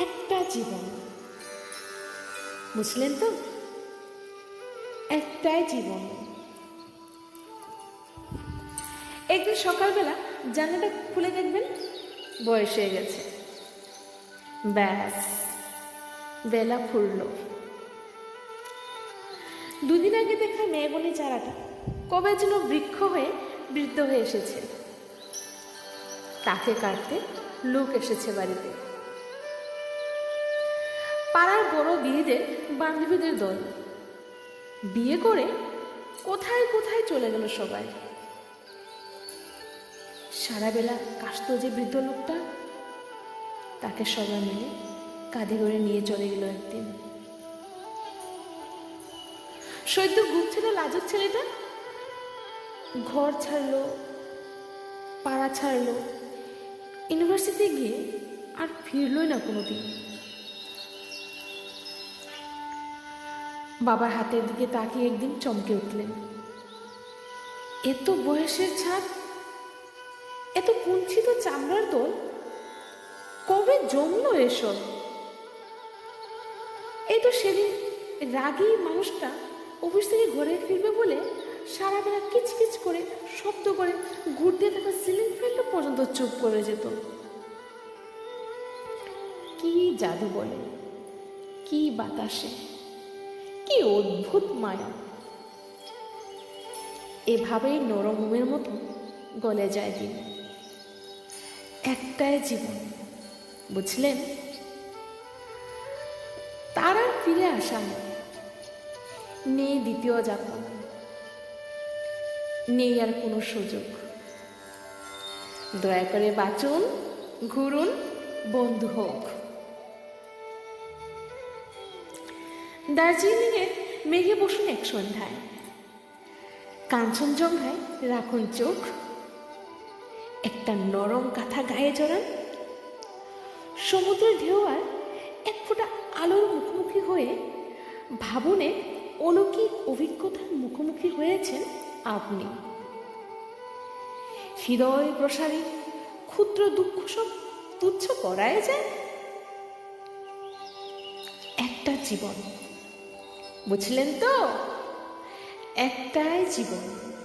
একটা জীবন। বুঝলেন তো? একটাই জীবন। একদিন সকালবেলা জানালাটা খুলে দেখবেন, বয়স হয়ে গেছে। ব্যাস, বেলা ফুরল। দুদিন আগে দেখা মেয়েবনি চারাটা কবে যেন বৃক্ষ হয়ে বৃদ্ধ হয়ে এসেছে। তাকে কাটতে লোক এসেছে বাড়িতে। পাড়ার বড় বিয়েদের বান্ধবীদের দল। বিয়ে করে কোথায় কোথায় চলে গেল সবাই? সারা বেলা কাশত যে বৃদ্ধ লোকটা, তাকে সবাই মিলে কাঁধে করে নিয়ে চলে গেল একদিন। সৈদ্য গুপ ছিল লাজুক ছেলেটা। ঘর ছাড়লো, পাড়া ছাড়লো ইউনিভার্সিটিতে গিয়ে আর ফিরলই না কোনোদিন। বাবার হাতের দিকে তাকিয়ে একদিন চমকে উঠলেন। এত বয়সের ছাপ এত কুঞ্চিত চামড়ার দোল? কবে জমলো এসব? এই তো সেদিন রাগী মানুষটা অফিস থেকে ঘরে ফিরবে বলে সারা বেলা কিচকিচ করে শব্দ করে ঘুরতে থাকা সিলিং ফ্যানটা পর্যন্ত চুপ করে যেত। কি জাদু বলে, কি বাতাসে। কি অদ্ভুত মায়া। এভাবেই নরমের মতো গলে যায় দিন। একটাই জীবন, বুঝলেন? তার ফিরে আসা। নেই দ্বিতীয় যাপন, নেই আর কোনো সুযোগ। দয়া করে বাঁচুন, ঘুরুন, বন্ধু হোক। দার্জিলিংয়ের মেঘে বসুন এক সন্ধ্যায়। কাঞ্চনজঙ্ঘায় রাখুন চোখ। একটা নরম কাঁথা গায়ে জড়ান। সমুদ্রের ঢেউ আর এক ফোঁটা আলোর মুখোমুখি হয়ে ভাবনে অলৌকিক অভিজ্ঞতার মুখোমুখি হয়েছেন আপনি। হৃদয় প্রসারী ক্ষুদ্র দুঃখ সব তুচ্ছ করায় যায়। একটা জীবন। বুঝলেন তো? একটাই জীবন।